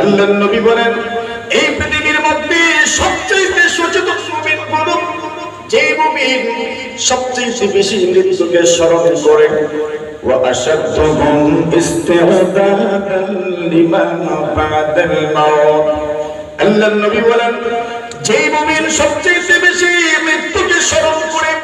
আল্লাহ নবী বলেন এই পৃথিবীর মধ্যে সবচেয়ে সচেতন মুমিন কোন যে মুমিন সবচেয়ে বেশি মৃত্যুকে স্মরণ করে وأشدهم استعدادا لما بعد الموت আল্লাহ নবী বলেন যেই মুমিন সবচেয়ে বেশি মৃত্যুকে স্মরণ করে এবং যেই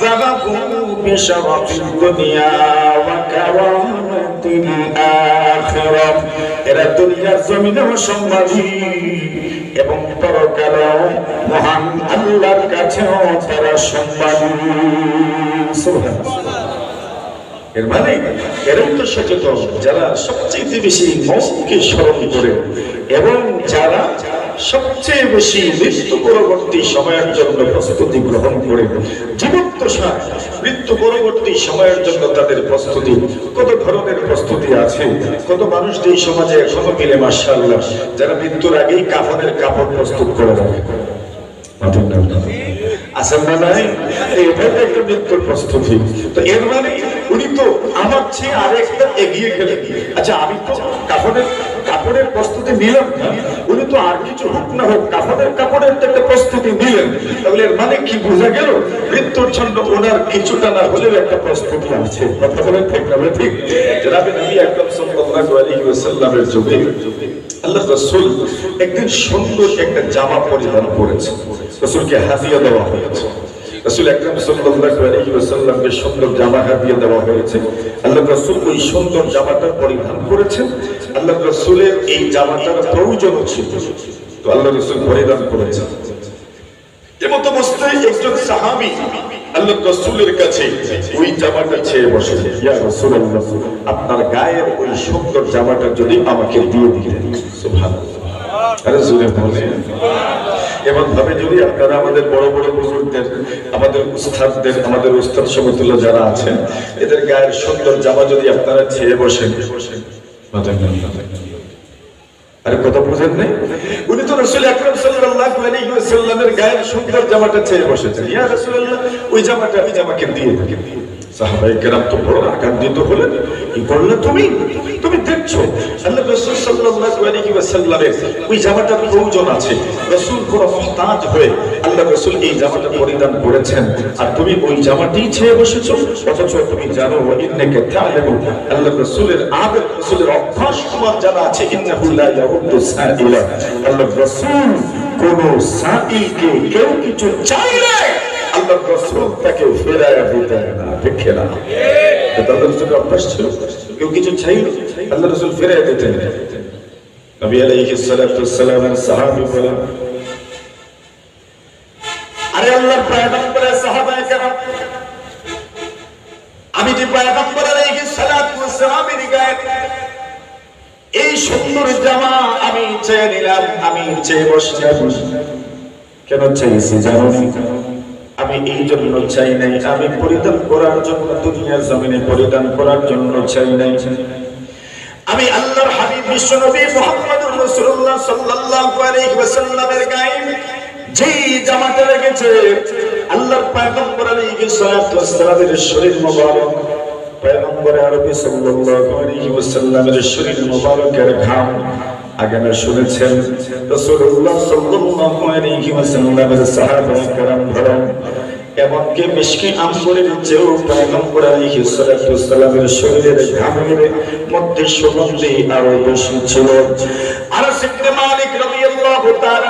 ذهبوا بشرف الدنيا وكرامة الآخرة এরা দুনিয়ার জমিনেও সম্মানী এবং পরকালেও মহান আল্লাহর কাছেও তারা সম্মানী সুবহানাল্লাহ এর মানে এরাই তো সচেতন যারা সবচেয়ে বেশি মৌকে স্মরণ করে এবং যারা সবচেয়ে বেশি মৃত্যু পরবর্তী সময়ের জন্য প্রস্তুতি গ্রহণ করে জীবদ্দশায় মৃত্যু পরবর্তী সময়ের জন্য তাদের প্রস্তুতি, কত ধরনের প্রস্তুতি আছে? কত মানুষ এই সমাজে এখনও মিলে মার্শাল্লাহ যারা মৃত্যুর আগেই কাফনের কাপড় প্রস্তুত করে রাখে মানে আমার চেয়ে আরেকটা এগিয়ে গেলেন। আচ্ছা আমি তো কাপড়ের কাপড়ের প্রস্তুতি নিলাম না, উনি তো আর কিছু হোক না হোক কাপড়ের কাপড়ের তো একটা প্রস্তুতি নিলেন। তাহলে এর মানে কি বোঝা গেল? মৃত্যুর জন্য ওনার কিছুটা না হলেও একটা প্রস্তুতি আছে। কথা বলেন ঠিক না ঠিক? জনাবে নবী আকরাম সাল্লাল্লাহু আলাইহি ওয়াসাল্লামের যুগে আল্লাহ রাসূল একদিন সুন্দর একটা জামা পরিধান করেছেন রাসূলকে হাদিয়া দেওয়া হয়েছে। রাসূল আকরাম সাল্লাল্লাহু আলাইহি ওয়াসাল্লামকে সুন্দর জামা হাদিয়া দেওয়া হয়েছে। রাসূল ওই সুন্দর জামাটা পরিধান করেছেন। রাসূলের এই জামাটার প্রয়োজন ছিল। তো রাসূল পরিধান করেছেন। অবস্থায় একজন সাহাবী রাসূলের কাছে ওই জামাটা ছেয়ে বসে, ইয়া রাসূলুল্লাহ, আপনার গায়ের ওই সুন্দর জামাটা যদি আমাকে দিয়ে দিতেন। সুবহানাল্লাহ। আরে বলেন। এমন ভাবে যদি আপনারা আমাদের বড় বড় বুজুর্গদের, আমাদের উস্তাদদের, আমাদের উস্তাদ সমতুল্য যারা আছেন, এদের গায়ের সুন্দর জামা যদি আপনারা ছেয়ে বসেন। আরে কথা বুঝেন নাই? উনি তো রাসূল আকরাম সাল্লাল্লাহু আলাইহি ওয়াসাল্লামের গায়ের সুন্দর জামাটা ছেড়ে বসেছেন। ইয়া রাসূলুল্লাহ, ওই জামাটা আপনি আমাকে দিয়ে দিন। সাহাবায়ে কেরাম তো বড় হলেন। কি করলে তুমি? তুমি দেখছ? আল্লাহ রাসূল সাল্লাল্লাহু আলাইহি ওয়াসাল্লামের ওই জামাটার প্রয়োজন আছে। রাসূল বড় মুহতাজ হয়ে আল্লাহ রাসূল এই জামাটা পরিধান করেছেন। আর তুমি ওই জামাটিই ছেড়ে বসেছো, অথচ তুমি জানো ইন্নাকা তা'লামু আল্লাহ রাসূলের আদত রাসূলের অভ্যাস তোমার জানা আছে। ইন্নাহু লা ইয়াহুদ্দু সাইলা। আল্লাহ রাসূল কোন সাইলকে কেউ কিছু চাইলে আল্লাহ রাসূল তাকে ফেরায়া দিতে না, দেখে না। তাদের রাসূলের অভ্যাস ছিল? কেউ কিছু চাইলে আল্লাহ রাসূল ফেরায়া দিতেন। নবী আলাইহিস সালাতু ওয়াসসালামের সাহাবী বলেন, আরে আল্লাহর পয়গম্বরের সাহাবায়ে কেরাম, আমি যে পয়গম্বর আলাইহিস সালাতু ওয়াসসালামের গায়ে? এই সুন্দর জামা আমি চেয়ে নিলাম, আমি চেয়ে বসলাম কেন চাইছি জানো আমি এই জন্য চাই নাই। আমি পরিধান করার জন্য, দুনিয়ার জমিনে পরিধান করার জন্য চাই নাই। আমি আল্লাহর হাবিব, বিশ্বনবী মুহাম্মদুর রাসূলুল্লাহ সাল্লাল্লাহু আলাইহি ওয়াসাল্লামের গায়ে যেই জামাটা লেগেছে আল্লাহর পয়গম্বর আলাইহিস সালাতু ওয়াসসালামের শরীর মোবারক, পয়গম্বর আরবি সাল্লাল্লাহু আলাইহি ওয়াসাল্লামের শরীর মোবারকের ঘাম। আগে শুনেছেন, রাসূলুল্লাহ সাল্লাল্লাহু আলাইহি ওয়াসাল্লামের সাহাবায়ে কেরাম ধরেন এমনকি মিশকি আম্বরের চেয়েও পয়গম্বর আলাইহিস সালাতু ওয়াসসালামের শরীরের ঘামের মধ্যে সুগন্ধি আরও বেশি ছিল। আর ইবনে মালিক রাদিয়াল্লাহু তাআলা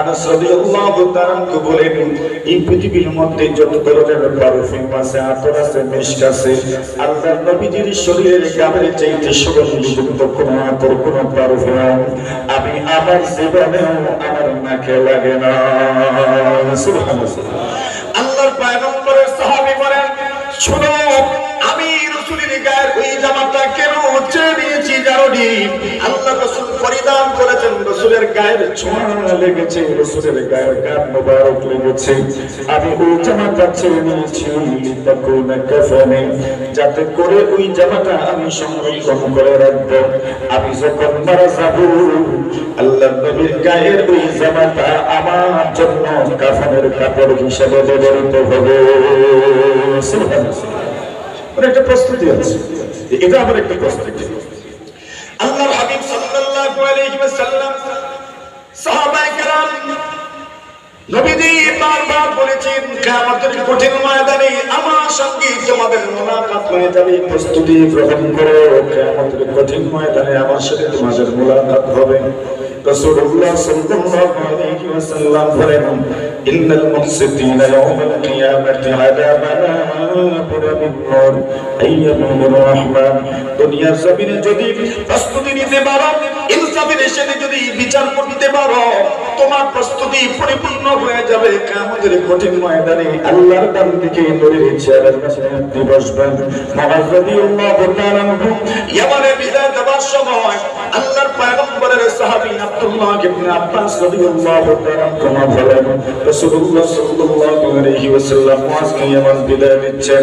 আনাস রাদিয়াল্লাহু তাআলা বলেন এই পৃথিবীর মধ্যে যত ধরনের পারফিউম আছে, আতর আছে, মিশক আছে, আল্লাহর নবীজির শরীরের গামের চাইতে সুগন্ধিযুক্ত কোনো আতর কোনো পারফিউম আমি আমার জীবনেও আমার নাকে লাগে না। সুবহানাল্লাহ। আল্লাহর পয়গম্বরের সাহাবী বলেন, শুনো, আমি রসুলের গায়ের ওই জামাটা কেন চেয়ে আল্লাহ রসুল করেছেন রসুলের গায়ের ছোঁয়া লেগেছে, রসুলের গায়ের গান মোবারক লেগেছে। আমি ওই নিয়েছি যাতে করে ওই জামাটা আমি সংরক্ষণ করে রাখব। আমি যখন মারা যাব আল্লাহ নবীর গায়ের ওই জামাটা আমার জন্য কাফনের কাপড় হিসেবে ব্যবহৃত হবে। একটা প্রস্তুতি আছে। এটা আমার একটা প্রস্তুতি। আল্লাহর হাবিব সাল্লাল্লাহু আলাইহি ওয়াসাল্লাম সাহাবায়ে কেরাম নবীজি বারবার বলেছেন, কিয়ামতের কঠিন ময়দানে আমার সঙ্গে তোমাদের মুলাকাত হয়ে যাবে, প্রস্তুতি গ্রহণ করো। কিয়ামতের কঠিন ময়দানে আমার সাথে তোমাদের মুলাকাত হবে। রাসূলুল্লাহ সাল্লাল্লাহু আলাইহি ওয়াসাল্লাম বলেন ইন্নাল মুকসিতিনা ইয়াওমাল কিয়ামাতি আলা মানাবির নূর আইয়ামুর রহমান দুনিয়ার জমিনে যদি প্রস্তুতি নিতে পারো ইনসাফের সাথে যদি বিচার করতে পারো তোমার প্রস্তুতি পরিপূর্ণ হয়ে যাবে কিয়ামতের কঠিন ময়দানে আল্লাহর ডান দিকে নূরের চেয়ারের কাছে আপনি বসবেন মুআজ রাদিয়াল্লাহু তাআলা ইয়ামানে বিদায় দেওয়ার সময় আল্লাহর সাহাবী আব্দুল্লাহ ইবনে আব্বাস রাদিয়াল্লাহু তাআলা কোমা বলেন, রাসূলুল্লাহ সাল্লাল্লাহু আলাইহি ওয়াসাল্লাম মুআজকে ইয়ামান বিদায় দিচ্ছেন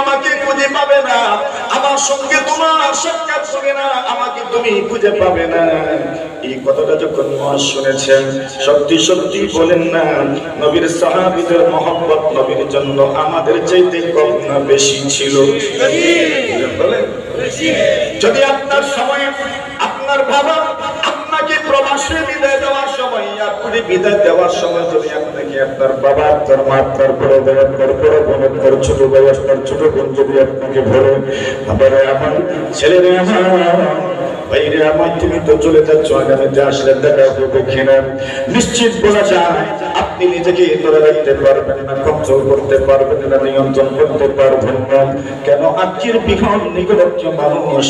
আমাকে খুঁজে পাবে না। আমার সঙ্গে তোমার সাক্ষাৎ হবে না। আমাকে তুমি খুঁজে পাবে না। এই কথাটা যখন মহাজ শুনেছেন, সত্যি সত্যি বলেন না, নবীর সাহাবীদের মহব্বত নবীর জন্য আমাদের চাইতে কম না বেশি ছিল? যদি আপনার সময়, আপনার বাবা আপনাকে প্রবাসে বিদায় দেওয়ার সময় আপনি বিদায় দেওয়ার সময় যদি আপনাকে আপনার বাবা আপনার মা আপনার বড় ভাই আপনার বড় বোন আপনার ছোট ভাই, আপনার ছোট বোন যদি আপনাকে বলে আবার আমার হবে কিনা?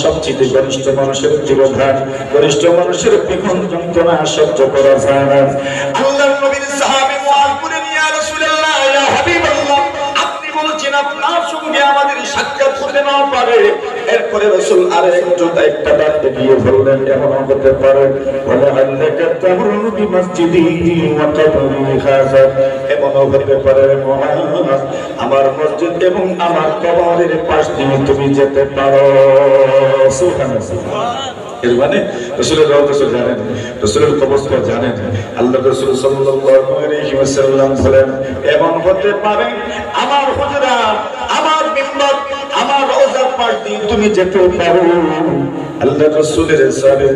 সবচেয়ে গরিষ্ঠ মানুষের জীবধান গরিষ্ঠ মানুষের যন্ত্রণা সহ্য করা যায় না। আল্লাহ নবীর সাহাবী রাসূলুল্লাহ, ইয়া হাবিবাল্লাহ, আপনি বলেছেন আপনার সঙ্গে আমাদের সাক্ষাৎ হতে না পারে। এরপরে রসুল একটু একটা বললেন, এমন হতে পারে। বলে বি মসজিদি ওয়া এমন হতে পারে আমার মসজিদ এবং আমার কবরের পাশ দিয়ে তুমি যেতে পারো। সুবহানাল্লাহ। এর মানে রসুলের রহমত জানেন। রসুলের কবরটা জানেন। আল্লাহ রসুল সাল্লাল্লাহু আলাইহি ওয়াসাল্লাম বলেন, এমন হতে পারে আমার হুজরা, আমার মিম্বর, আমার রওজার পাশ তুমি যেতে পারো। আল্লাহ রসুলের সাহাবী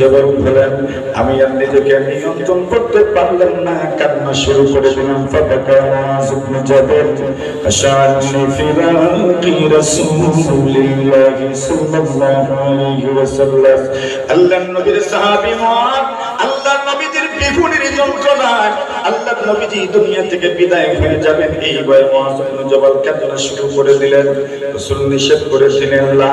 জাবাল বলেন আমি আর নিজেকে নিয়ন্ত্রণ করতে পারলাম না, কান্না শুরু করে দিলাম আল্লাহ নবীর আল্লাহ বিহুনির যন্ত্রণায় আল্লাহ নবীজি দুনিয়া থেকে বিদায় হয়ে যাবেন, এই ভয়ে মুআজ ইবনে জাবাল কান্না শুরু করে দিলেন, রাসূল নিষেধ করে দিলেন, লা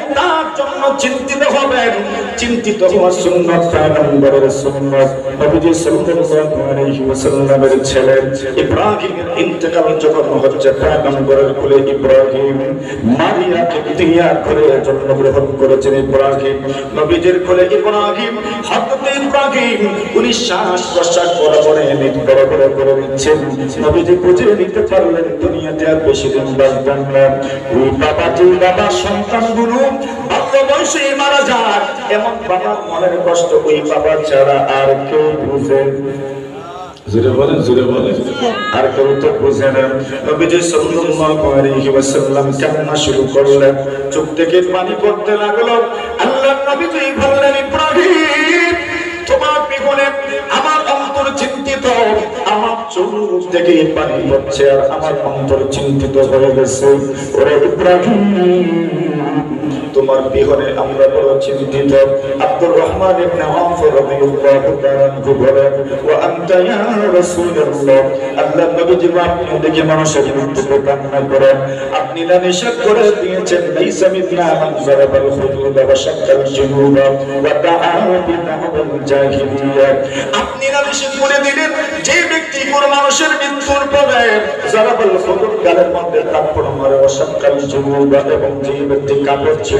তার জন্য চিন্তিত হবেন। চিন্তিত হওয়া সুন্নত পয়গম্বরের সুন্নত। নবীজি সাল্লাল্লাহু আলাইহি ছেলে ইব্রাহিমের ইন্তেকাল যখন হচ্ছে পয়গম্বরের কোলে ইব্রাহিম মারিয়াকে দিয়া করে জন্মগ্রহণ করেছেন ইব্রাহিম। নবীজির কোলে ইব্রাহিম, হযরত ইব্রাহিম উনি শ্বাস প্রশ্বাস বরাবরে বরাবর করে নিচ্ছেন। নবীজি বুঝে নিতে পারলেন দুনিয়াতে আর বেশি দিন বাঁচবেন না। ওই বাবাজি বাবার সন্তানগুলো বাল্য বয়সে মারা যায়। এমন বাবার মনের কষ্ট ওই বাবা ছাড়া আর কেউ বুঝে জুড়ে বলেন জুড়ে বলেন। আর কেউ তো বুঝে না। নবীজি সাল্লাল্লাহু আলাইহি ওয়াসাল্লাম কান্না শুরু করলেন। চোখ থেকে পানি পড়তে লাগল। আল্লাহ নবীজি বললেন ইব্রাহিম তোমার বিগুণে আমার অন্তর চিন্তিত। আমার চোখ থেকে পানি পড়ছে আর আমার অন্তর চিন্তিত হয়ে গেছে। ওরে ইব্রাহিম তোমার বিহনে আমরা বড় চিন্তিত। আব্দুর রহমান ইবনে আওফ রাদিয়াল্লাহু তাআলা বলেন, ওয়া আনতা ইয়া রাসূলুল্লাহ? আল্লাহ নবীজি আপনি দেখে মানুষের মৃত্যুকে কান্না করেন। আপনি না নিষেধ করে দিয়েছেন, লাইসা মিথলা মান জারাবাল হুদুদ ওয়া শাক্কাল জুনুব ওয়া দাআ বিদাওয়াল জাহিলিয়া। আপনি না নিষেধ করে দিলেন, যে ব্যক্তি কোন মানুষের মৃত্যুর পরে জারাবাল হুদুদ গালের মধ্যে কাপড় মারে ওয়া শাক্কাল জুনুব এবং যে ব্যক্তি কাপড়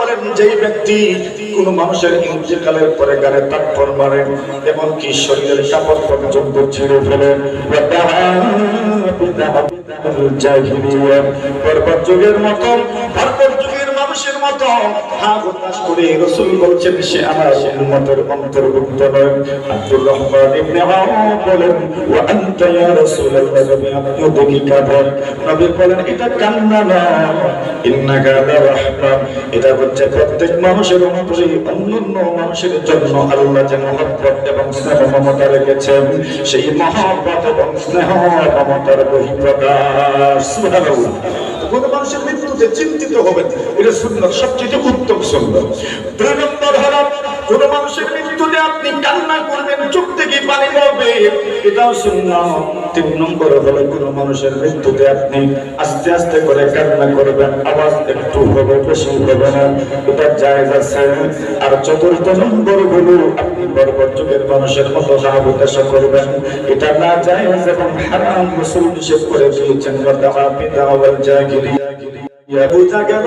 বলেন, যেই ব্যক্তি কোন মানুষের ইন্তেকালের পরে গানে তাৎপর মারেন এমনকি শরীরের কাপড় পর্যন্ত ছিঁড়ে ফেলেন যুগের মতন ভারতের যুগের মানুষের মতো করে রাসূল বলছেন, সে আমার উম্মতের অন্তর্ভুক্ত নয়। আব্দুর রহমান ইবনে বলেন, ওয়া আনতা দেখি নবী বলেন, এটা কান্না না, ইন্নাকা এটা হচ্ছে প্রত্যেক মানুষের অন্তরে মানুষের জন্য আল্লাহ যে মহব্বত এবং স্নেহ মমতা রেখেছেন। সেই মহব্বত এবং স্নেহ মমতার বহিঃপ্রকাশ। কোন মানুষের মৃত্যুতে চিন্তিত হবেন। এটা সুন্দর সবচেয়ে উত্তম সুন্দর দুই নম্বর হলো কোন মানুষের মৃত্যুতে আপনি কান্না করবেন, চোখ থেকে পানি পড়বে, এটাও সুন্নত তিন নম্বর হলো, কোন মানুষের মৃত্যুতে আপনি আস্তে আস্তে করে কান্না করবেন, আওয়াজ একটু হবে, বেশি হবে না। এটা জায়েজ আছে। আর চতুর্থ নম্বর হলো, আপনি বরবর যুগের মানুষের মতো হাবুতাশা করবেন। এটা না জায়েজ এবং হারাম রাসূল নিষেধ করে দিয়েছেন। ওয়া পিতা ওয়াল জাহিলিয়া বোঝা গেল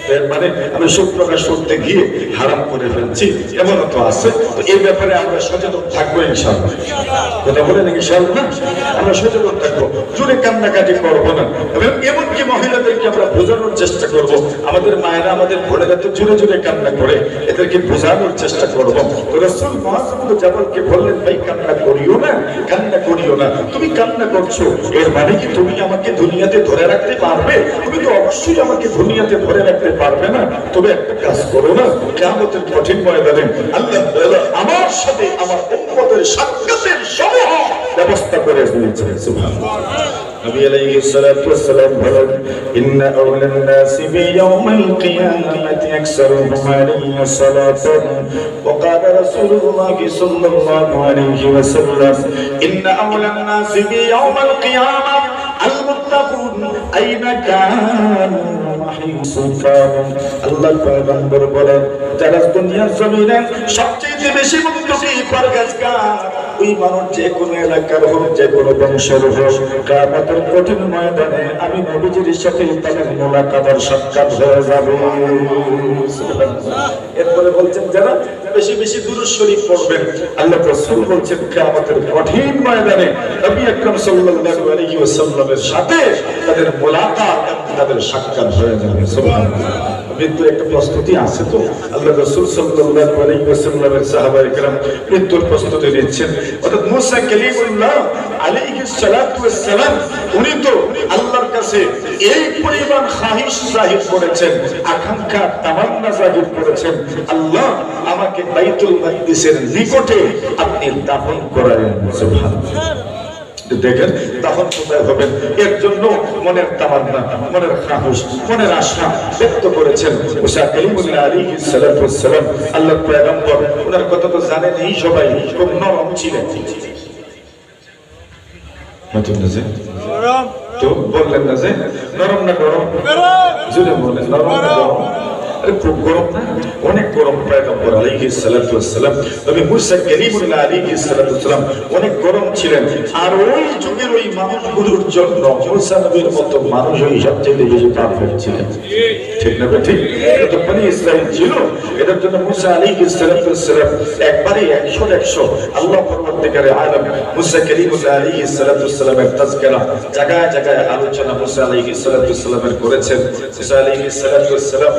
মানে আমি সুখ প্রকাশ করতে গিয়ে হারাম করে ফেলছি। এমনও তো আছে। তো এই ব্যাপারে আমরা সচেতন থাকব ইনশাআল্লাহ। কথা বলেন ইনশাআল্লাহ আমরা সচেতন থাকব। জোরে কান্নাকাটি করব না। এবং এমনকি মহিলাদেরকে আমরা বোঝানোর চেষ্টা করব। আমাদের মায়েরা আমাদের বোনেরা তো জোরে জোরে কান্না করে। এদেরকে বোঝানোর চেষ্টা করব। রসুল মহাসমুদ জামালকে বললেন, ভাই, কান্না করিও না, কান্না করিও না। তুমি কান্না করছ। এর মানে কি তুমি আমাকে দুনিয়াতে ধরে রাখতে পারবে? তুমি তো অবশ্যই আমাকে দুনিয়াতে ধরে রাখতে পারবে না, তবে একটা কাজ করো না কেমন কঠিন ময়দানে আল্লাহ আমার সাথে আমার উম্মতের সাক্ষাতের সমূহ ব্যবস্থা করে দিয়েছে নবী আলাইহি সালাতু ওয়াসসালাম বলেন, ইন্না আওলান নাসি বিয়াউমিল কিয়ামাতি আকসারুহুম আলাইহি সালাতান। ওয়া ক্বালা রাসূলুল্লাহ সাল্লাল্লাহু আলাইহি ওয়াসাল্লাম, ইন্না আওলান নাসি বিয়াউমিল কিয়ামাতি আল মুত্তাকুন আইনা কানু আল্লাহর পয়গম্বর বলেন যারা দুনিয়ার জমিনে সবচেয়ে বেশি মুক্তি পরগাজগার ওই মানুষ যে কোনো এলাকার হোক, যে কোনো বংশের হোক কামাতের কঠিন ময়দানে আমি নবীজির সাথে তাদের মোলাকাতার সাক্ষাৎ হয়ে যাবে। এরপরে বলছেন, যারা বেশি বেশি দুরুদ শরীফ পড়বেন, আল্লাহ রাসূল বলছেন, কিয়ামতের কঠিন ময়দানে নবী আকরাম সাল্লাল্লাহু আলাইহি ওয়াসাল্লামের সাথে তাদের মোলাকাত তাদের সাক্ষাৎ হয়ে যাবে। সুবহানাল্লাহ। মৃত্যুর একটা প্রস্তুতি আছে তো। আল্লাহ রাসূল সাল্লাল্লাহু আলাইহি ওয়াসাল্লামের সাহাবায়ে কেরাম মৃত্যুর প্রস্তুতি নিচ্ছেন। অর্থাৎ মুসা কালিমুল্লাহ সালাম উনি তো আল্লাহর কাছে এই পরিমাণ খাহিশ জাহির করেছেন, আকাঙ্ক্ষা তামান্না জাহির করেছেন। আল্লাহ আমাকে বাইতুল মাকদিসের নিকটে আপনি দাফন করালেন। সুবহানাল্লাহ। দেখেন তখন কোথায় হবেন এর জন্য মনের তামান্না মনের সাহস মনের আশা ব্যক্ত করেছেন মুসা কালিমুল্লাহ আলাইহিস সালাম আল্লাহর পয়গম্বর ওনার কথা তো জানেন এই সবাই খুব নরম ছিলেন? তো বললেন না যে? নরম না গরম? জুড়ে বলেন নরম না গরম? খুব গরম অনেক গরম তবে মুসা অনেক গরম ছিলেন। আর ওই যুগের ওই মানুষগুলোর জন্য মুসা নবীর মতো মানুষ ওই সবচেয়ে বেশি ঠিক না এটা তো বনি ছিল। এটার জন্য মুসা একবারে 100 100 আল্লাহ পরবর্তীকারে আলম মুসা কালিমুল্লাহ আলাইহিস সালাতু জায়গায় জায়গায় আলোচনা মুসা ওয়াস করেছেন। মুসা সালাম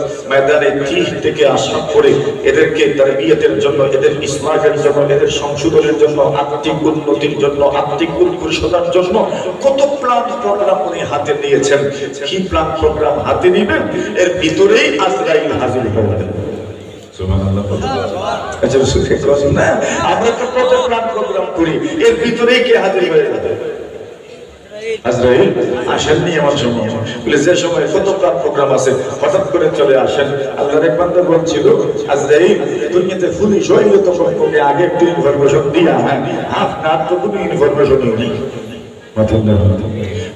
ময়দানে তীর থেকে আসা করে এদেরকে তারবিয়তের জন্য এদের ইসলামের জন্য এদের সংশোধনের জন্য আত্মিক উন্নতির জন্য আত্মিক উৎকর্ষতার জন্য কত প্ল্যান প্রোগ্রাম উনি হাতে নিয়েছেন। কি প্ল্যান প্রোগ্রাম হাতে নিবেন? এর ভিতরেই আজরাইল হাজির হবেন সুবহানাল্লাহ আচ্ছা আমরা তো কত প্ল্যান প্রোগ্রাম করি এর ভিতরেই কে হাজির হয়ে যাবে? আজরাইল আসেননি আমার সময় বলে যে সময় কত প্রাণ প্রোগ্রাম আছে, হঠাৎ করে চলে আসেন। আল্লাহর এক বান্দা বলছিল আজরাইল, দুনিয়াতে পুলিশ হইলে তো কমপক্ষে আগে একটু ইনফরমেশন দিয়া হ্যাঁ। আপনার তো কোনো ইনফরমেশনই নেই।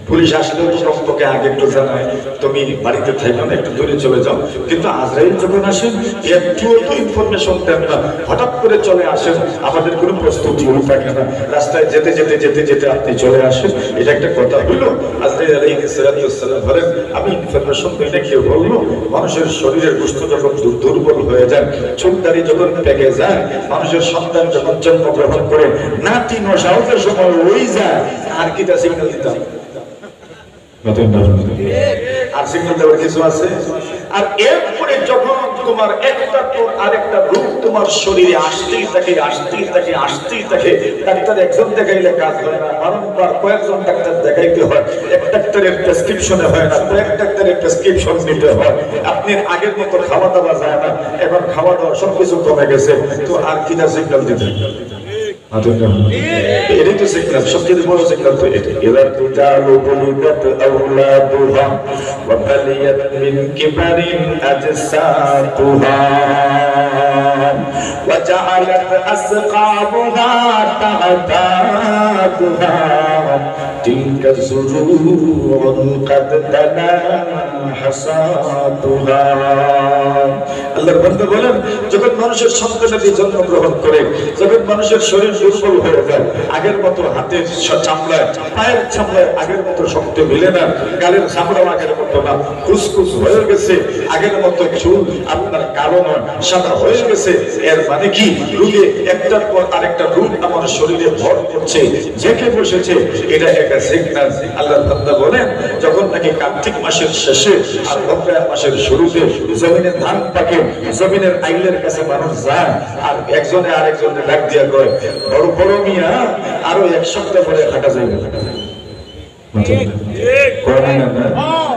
পুলিশ আসলে তো কমপক্ষে আগে একটু জানায়, তুমি বাড়িতে থাকবে না, একটু দূরে চলে যাও। কিন্তু আজরাইল যখন আসেন একটুও তো ইনফরমেশন দেন না, হঠাৎ করে চলে আসেন, আমাদের কোনো প্রস্তুতিও থাকে না রাস্তায় যেতে যেতে যেতে যেতে আপনি চলে আসেন। এটা একটা কথা হইল আজরাইল সালাতু ওয়াসসালাম বলেন, আমি ইনফরমেশন পেলে কেউ বলল মানুষের শরীরের গোস্ত যখন দুর্বল হয়ে যায় চোখদারি যখন পেকে যায়, মানুষের সন্তান যখন জন্মগ্রহণ করে নাতি নসাউদের সময় ওই যায়, আর কি তা সিগন্যাল দিতাম? একটা হয় না। আপনি আগের মতো খাওয়া দাওয়া যায় না, এখন খাওয়া দাওয়া সবকিছু কমে গেছে। তো আর কি না সিগন্যাল দিতে এটাই তো সিগন্যাল সবচেয়ে বড় সিগন্যাল তো এটা এবার তুজালু বুলিদাত আওলাদুহা ওয়া বালিয়াত মিন কিবারিন আজসাতুহা ওয়া জাআলাত আসকাবুহা তাহতাতুহা তিলকা সুরুরুন قد دنا হাসাতুহা আল্লাহর বান্দা বলেন যখন মানুষের সন্তানাদি জন্মগ্রহণ করে যখন মানুষের শরীর দুর্বল হয়ে যায় আগের মতো হাতের স- চামড়ায় পায়ের চামড়ায় আগের মতো শক্তি মিলে না গালের চামড়াও আগের মতো না কুসকুস হয়ে গেছে আগের মতো চুল আপনার কালো নয় সাদা হয়ে গেছে এর মানে কি রোগে একটার পর আরেকটা রোগ আমার শরীরে ভর করছে জেঁকে বসেছে এটা একটা কিনা আল্লাহ বান্দা বলেন যখন নাকি কার্তিক মাসের শেষে আর অগ্রায়ণ মাসের শুরুতে জমিনের ধান পাকে জমিনের আইলের কাছে মানুষ যায় আর একজনে আরেকজনে ডাক দিয়া কয় বড় বড় মিয়া আরও এক সপ্তাহ পরে হাঁটা যাইবে হাঁটা? বড়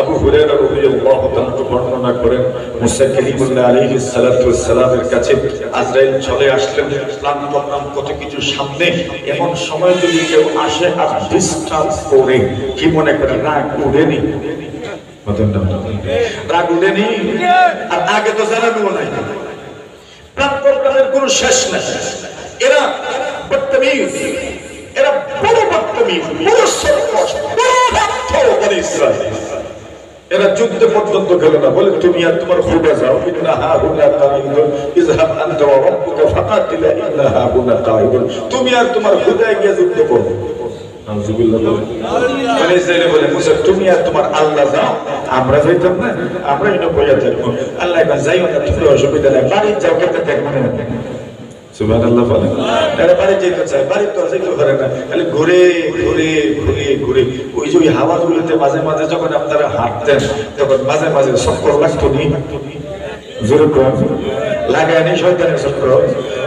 আবু হুরায়রা রাদিয়াল্লাহু তাআলা বর্ণনা করেন মুসা কালিমুল্লাহ আলাইহিস সালাতু ওয়াস সালামের কাছে আজরাইল চলে আসলেন। প্ল্যান প্রোগ্রাম কত কিছু সামনে, এমন সময় যদি কেউ আসে, আর ডিস্টার্ব করে, কি মনে করে না উড়েনি রাগ উড়েনি আর আগে তো জানানো নাই। প্রোগ্রামের কোনো শেষ নাই। এরা বদতমিজ। এরা বড় বদতমিজ বড় সর্বশ বড় ব্যর্থ বলে ইসরায়েল। এরা যুদ্ধ পর্যন্ত গেল না। বলে, তুমি আর তোমার খুদা যাও। ইন্না হা হুনা ইযহাব আনতা ওয়া রাব্বুকা ইন্না হা হুনা তুমি আর তোমার খুদা গিয়ে যুদ্ধ করো। তুমি আর তোমার আল্লাহ যাও। আমরা যাইতাম না। আমরা এনে বইয়া থাকব আল্লাহ যাইও না অসুবিধা নাই। বাড়ি যাও, কেটে দেখব না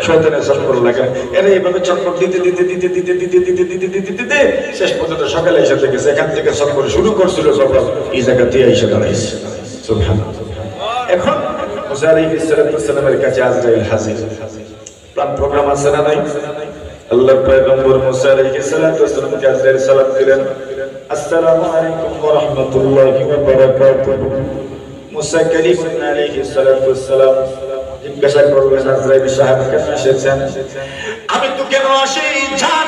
শয়তানের চক্র দিতে দিতে দিতে দিতে দিতে দিতে দিতে দিতে দিতে শেষ পর্যন্ত সকালে এসে থেকে এখান থেকে চক্কর শুরু করছিল যখন এই জায়গাতে এসে দাঁড়াইছে এখন মুসা আলাইহিস সালামের কাছে আজরাইল হাজির প্ল্যান প্রোগ্রাম আছে না নাই? আল্লাহ পয়গম্বর মুসা আলাইহিস সালাতু ওয়াসালাম আজরাইল সালাম দিলেন। আসসালামু আলাইকুম ওয়া রাহমাতুল্লাহি ওয়া বারাকাতুহু। মুসা কালিম আলাইহিস সালাতু ওয়াসালাম জিজ্ঞাসা করলেন আজরাইল সাহেব কেন আমি তো কেন আসি জান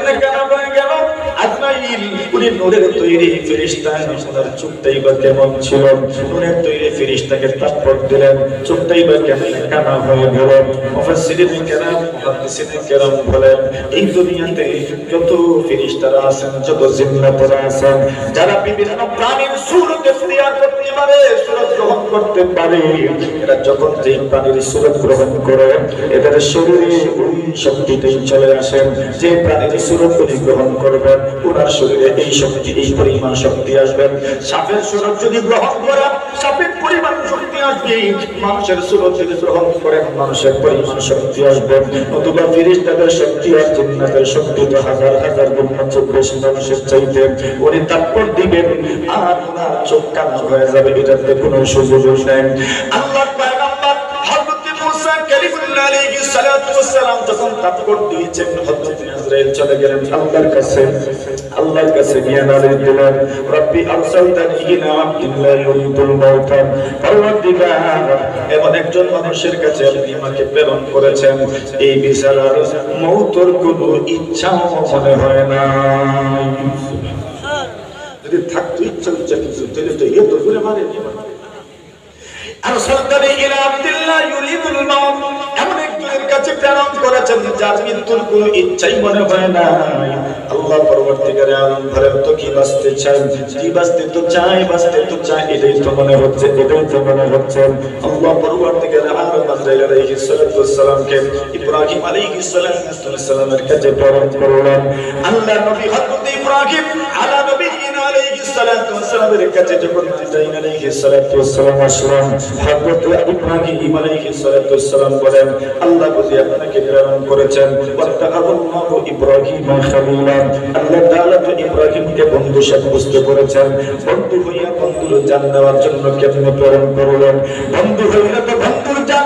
ఎందుకన్నా উনি নূরের তৈরি ফেরেশতা ওনার চোখটাই বা কেমন ছিল? নূরের তৈরি ফেরেশতাকে তাৎপর দিলেন, চোখটাই বা কেমন কানা হয়ে গেল। মুফাসসিরিন কেরাম, মুহাদ্দিসিন কেরাম বলেন, এই দুনিয়াতে যত ফেরেশতারা আছেন, যত জিন্নাতরা আছেন, যারা বিভিন্ন প্রাণীর সুরত ইখতিয়ার করতে পারে, সুরত গ্রহণ করতে পারে, এরা যখন যে প্রাণীর সুরত গ্রহণ করে, এদের শরীরে শক্তিতেই চলে আসেন। যে প্রাণীর সুরত গ্রহণ করবেন ওনার শরীরে শক্তি এই পরিমাণ শক্তি আসবেন। সাপের সুরত যদি গ্রহণ করেন, সাপের পরিমাণ শক্তি আসবে, মানুষের সুরত যদি গ্রহণ করেন, মানুষের পরিমাণ শক্তি আসবে। নতুবা ফিরিস্তাদের শক্তি আর জিন্নাতের শক্তি তো হাজার হাজার গুণ হচ্ছে বেশি মানুষের চাইতে। উনি তাৎপর দিবেন, আর ওনার চোখ কান্না হয়ে যাবে, এটাতে কোনো সুযোগ নেই। আল্লাহ পয়গম্বর আলাইহিস সালাতু ওয়াসসালাম যখন তাৎপর দিয়েছেন, হযরত ইসরাইল চলে গেলেন আল্লাহর কাছে। আল্লাহর কাছে গিয়ে নালিশ দিলেন, রব্বি আরসালতানি ইলা আবদিন লা ইউরিদুল মাউতা। পরওয়ারদিগার এমন একজন মানুষের কাছে আপনি আমাকে প্রেরণ করেছেন। এই বিচারার মৌতর কোনো ইচ্ছাও মনে হয় না। যদি থাকতো ইচ্ছা ইচ্ছা কিছু, তাহলে তো ইয়ে তো ঘুরে মারে আরসালতানি ইলা আবদিল্লাহ ইউরিদুল মাউত। এমন একজনের কাছে প্রেরণ করেছেন, যার মৃত্যুর কোনো ইচ্ছাই মনে হয় না। আল্লাহ পরবর্তীকারে আলম ধরেন, তো কি বাঁচতে চাই? কি বাঁচতে তো চাই, বাঁচতে তো চাই, এটাই তো মনে হচ্ছে, এটাই তো মনে হচ্ছে। আল্লাহ পরবর্তীকারে আলম আজরাইল আলাইহিস সালাতু ইব্রাহিম আলাইহিস সালাতু ওয়াসসালামের কাছে প্রেরণ করলেন। আল্লাহ নবী হযরত ইব্রাহিম আলা নবিয়িনা করেছেন বন্ধু হইয়া বন্ধুর জান নেওয়ার জন্য কেমনে প্রেরণ করলেন? বন্ধু হইলে তো বন্ধুর জান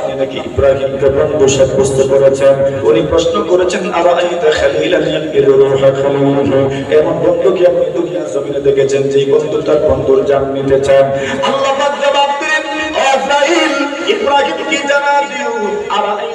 নাকি ইব্রাহিমকে বন্ধু সাব্যস্ত করেছেন উনি প্রশ্ন করেছেন খালিলিহি এমন আপনি জমিনে দেখেছেন যে বন্ধু তার বন্ধুর জান নিতে চান। ইব্রাহিম কি জানা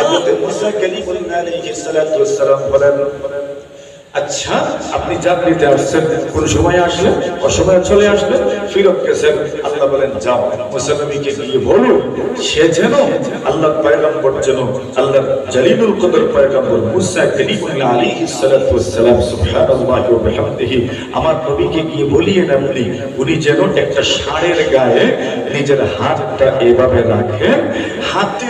হযরত মুসা কালিমুল্লাহ আলাইহিস সালাতু ওয়াস সালাম বলেন আচ্ছা আপনি আসছেন কোন সময় অসময়ে চলে ফিরত গেছেন? আল্লাহ বলেন, যাও গিয়ে বলো সে যেন আল্লাহ যেন আল্লাহ জলিলুল কদর মুসা সালাতু সুবহানাল্লাহি ওয়া বিহামদিহি আমার নবীকে গিয়ে বলিয়ে না বলি, উনি যেন একটা ষাঁড়ের গায়ে নিজের হাতটা এভাবে রাখেন হাতের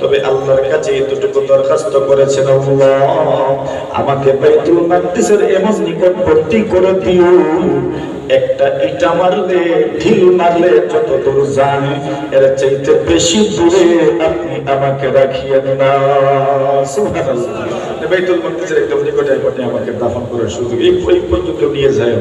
তবে আল্লাহর কাছে এতটুকু দরখাস্ত করেছেন আমাকে বাইতুল মাকদিসের এমন নিকটবর্তী করে দিও। একটা ইটা মারলে, ঢিল মারলে যত দূর যান, এর চাইতে বেশি দূরে আপনি আমাকে রাখিয়ে না। সুবহানাল্লাহ। বাইতুল মাকদিসের একদম নিকটে আপনি আমাকে দাফন করার সুযোগ এই এই পর্যন্ত নিয়ে যায়।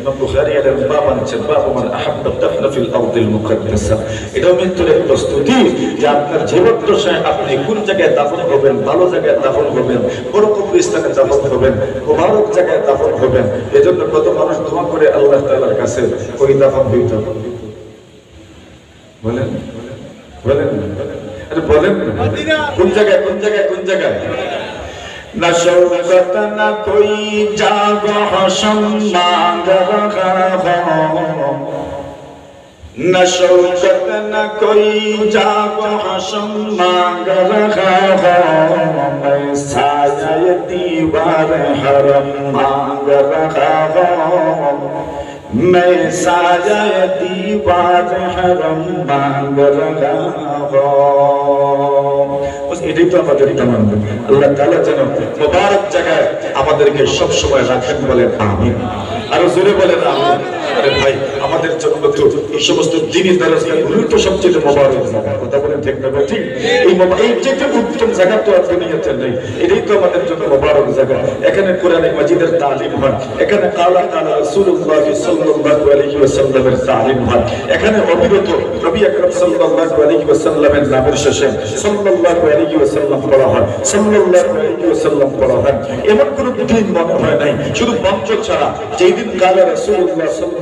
ইমাম বুখারী এর বাব আনছেন বাব মান আহাব্বা দাফনা ফিল আরদিল মুকাদ্দাসা। এটাও মৃত্যুর এক প্রস্তুতি যে আপনার জীবদ্দশায় আপনি কোন জায়গায় দাফন হবেন, ভালো জায়গায় দাফন হবেন, বড় কবরস্থানে দাফন হবেন, মোবারক জায়গায় দাফন হবেন, এজন্য কত মানুষ দোয়া করে আল্লাহ তাআলার কাছে ওই দাফন হইতে বলেন বলেন আরে বলেন, কোন জায়গায় কোন জায়গায় কোন জায়গায়? لشوقة نكوي جاغ حشما جاغ نشوقت نہ کوئی جا بحشم مانگ رہا ہے میں سایہ دیوار حرم مانگ رہا ہوں میں ساجا دیوار حرم مانگ رہا بس এটাই তো আমাদের তামাম আল্লাহ তাআলা যেন মোবারক জায়গায় আমাদেরকে সব সময় রাখেন বলেন আমিন আর জোরে বলেন আমিন আরে ভাই, আমাদের জন্য তো এই সমস্ত দিনের গুলোই তো সবচেয়ে মোবারক জায়গা। কথা বলেন ঠিক না ঠিক। এই এই যে উত্তম জায়গা তো আর দুনিয়াতে নেই এটাই তো আমাদের জন্য মোবারক জায়গা। এখানে কোরআনে মাজিদের তালিম হয়। এখানে কালা কালা রাসূলুল্লাহ সাল্লাল্লাহু আলাইহি ওয়াসাল্লামের তালিম হয়। এখানে অবিরত নবী আকরাম সাল্লাল্লাহু আলাইহি ওয়াসাল্লামের নামের শেষে সাল্লাল্লাহু আলাইহি ওয়াসাল্লাম পড়া হয়। সাল্লাল্লাহু আলাইহি ওয়াসাল্লাম পড়া হয়। এমন কোনো দিন মনে হয় নাই। শুধু মঞ্চ ছাড়া যেই দিন কালা রাসূলুল্লাহ সাল্লাল্লাহু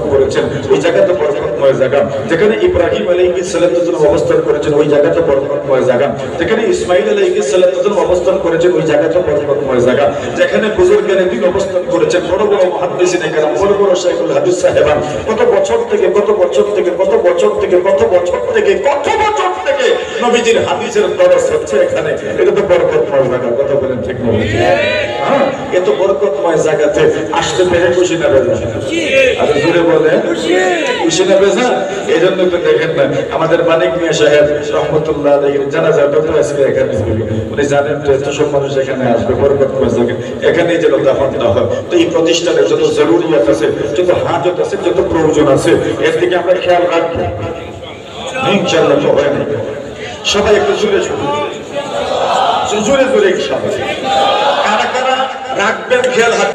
করেছেন। ওই জায়গা তো বরকতময় জায়গা যেখানে ইব্রাহিম আলাইহিস সালাম অবস্থান করেছেন, ওই জায়গা তো বরকতময় জায়গা যেখানে ইসমাইল আলাইহিস সালাম অবস্থান করেছেন, ওই জায়গা তো বরকতময় জায়গা যেখানে বুজুর্গের দিন অবস্থান করেছেন, বড় বড় মুহাদ্দিসিনে কেরাম বড় বড় শাইখুল হাদিস সাহেবান। কত বছর থেকে, কত বছর থেকে, কত বছর থেকে, কত বছর থেকে, কত বছর থেকে নবীজির হাদিসের দরস হচ্ছে এখানে। এটা তো বরকতময় জায়গা কথা বলেন ঠিক না? হ্যাঁ এত বরকতময় জায়গাতে আসতে পেরে খুশি না বেজা। আর জুড়ে বলে। খুশি? না বেজা? এই জন্য তো দেখেন না আমাদের মানিক মিয়া সাহেব রহমতুল্লাহ আলাইহির জানাজাটা তো আজকে এখানে উনি জানেন তো এত সব মানুষ এখানে আসবে বরকতময় জায়গা। এখানেই যেন দাফনটা হয়। তো এই প্রতিষ্ঠানের যত জরুরিয়াত আছে যত হাজত আছে যত প্রয়োজন আছে এর দিকে আমরা খেয়াল রাখব। ইনশাআল্লাহ তো হয় না সবাই একটু জুড়ে জুড়ে ইনশাআল্লাহ কারা কারা রাখবেন খেয়াল হাত